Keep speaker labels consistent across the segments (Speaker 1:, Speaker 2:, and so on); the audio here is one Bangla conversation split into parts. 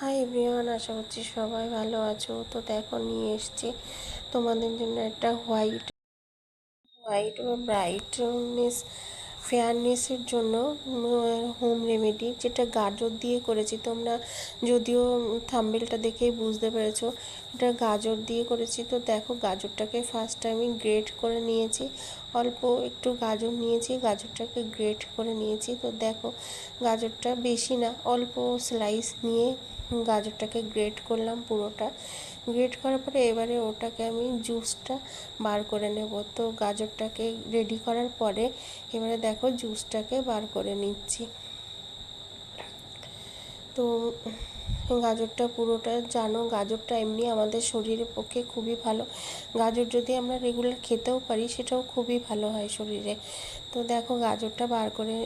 Speaker 1: হাই এভরিওয়ান আশা করছি সবাই ভালো আছো। তো দেখো, নিয়ে এসছি তোমাদের জন্য একটা হোয়াইট হোয়াইট বা ব্রাইটনেস ফেয়ারনেসের জন্য হোম রেমেডি যেটা গাজর দিয়ে করেছি। তোমরা যদিও থাম্বেলটা দেখেই বুঝতে পেরেছ, এটা গাজর দিয়ে করেছি। তো দেখো, গাজরটাকে ফার্স্ট আমি গ্রেট করে নিয়েছি। অল্প একটু গাজর নিয়েছি, গাজরটাকে গ্রেট করে নিয়েছি। তো দেখো, গাজরটা বেশি না, অল্প স্লাইস নিয়ে গাজরটাকে গ্রেট করলাম পুরোটা। গ্রেট করার পরে এবারে ওটাকে আমি জুসটা বার করে নেব। তো গাজরটাকে রেডি করার পরে এবারে দেখো জুসটাকে বার করে নিচ্ছি। তো গাজরটা পুরোটা জানো, গাজরটা এমনি আমাদের শরীরের পক্ষে খুবই ভালো। গাজর যদি আমরা রেগুলার খেতেও পারি, সেটাও খুবই ভালো হয় শরীরে। তো দেখো গাজরটা বার করে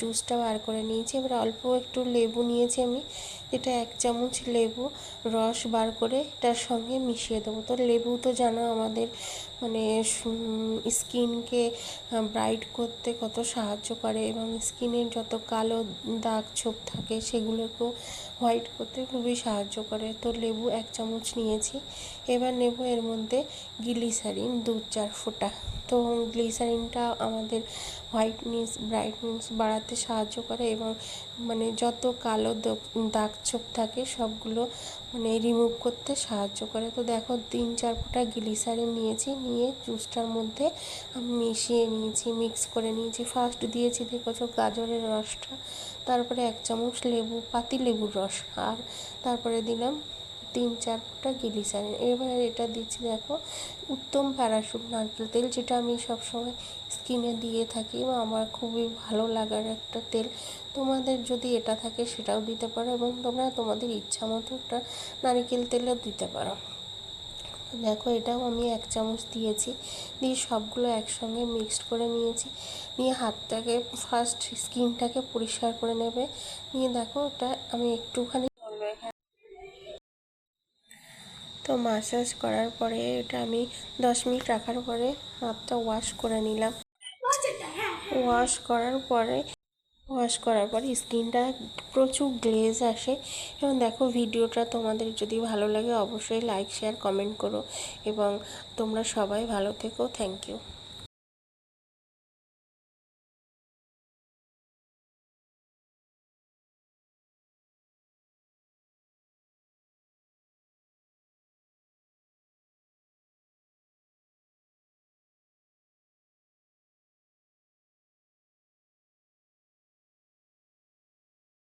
Speaker 1: জুসটা বার করে নিয়েছি। এবার অল্প একটু লেবু নিয়েছি আমি। এটা এক চামচ লেবু রস বার করে এটার সঙ্গে মিশিয়ে দেবো। তো লেবু তো জানো আমাদের মানে স্কিনকে ব্রাইট করতে কত সাহায্য করে এবং স্কিনের যত কালো দাগ ছোপ থাকে সেগুলোকেও হোয়াইট করতে খুবই সাহায্য করে। তো লেবু এক চামচ নিয়েছি। এবার নেব এর মধ্যে গ্লিসারিন দু চার ফোঁটা। তো গ্লিসারিনটা আমাদের হোয়াইটনেস ব্রাইটনেস বাড়াতে সাহায্য করে এবং মানে যত কালো দাগ ছোপ থাকে সবগুলো মানে রিমুভ করতে সাহায্য করে। তো দেখো তিন চার ফোঁটা গ্লিসারিন নিয়েছি, নিয়ে জুসটার মধ্যে আমি মিশিয়ে নিয়েছি মিক্স করে নিয়েছি। ফার্স্ট দিয়েছি দেখেছ গাজরের রসটা, তারপরে এক চামচ লেবু, পাতি লেবুর রস, আর তারপরে দিলাম তিন চার ফোঁটা গ্লিসারিন এবার এটা দিচ্ছি, দেখো, উত্তম প্যারাশুট নারকেল তেল, যেটা আমি সবসময় স্কিনে দিয়ে থাকি। এবং আমার খুবই ভালো লাগার একটা তেল। তোমাদের যদি এটা থাকে সেটাও দিতে পারো এবং তোমরা তোমাদের ইচ্ছা মতো একটা নারকেল তেলও দিতে পারো। দেখো, এটাও আমি এক চামচ দিয়েছি। দিয়ে সবগুলো একসঙ্গে মিক্সড করে নিয়েছি। নিয়ে হাতটাকে ফার্স্ট স্কিনটাকে পরিষ্কার করে নেবে। নিয়ে দেখো ওটা আমি একটুখানি তো মাসাজ করার পরে এটা আমি দশ মিনিট রাখার পরে হাতটা ওয়াশ করে নিলাম। ওয়াশ করার পরে ওয়াশ করার পরে স্কিনটা প্রচুর গ্লেজ আসে। এবং দেখো ভিডিওটা তোমাদের যদি ভালো লাগে অবশ্যই লাইক শেয়ার কমেন্ট করো। এবং তোমরা সবাই ভালো থেকো। Thank you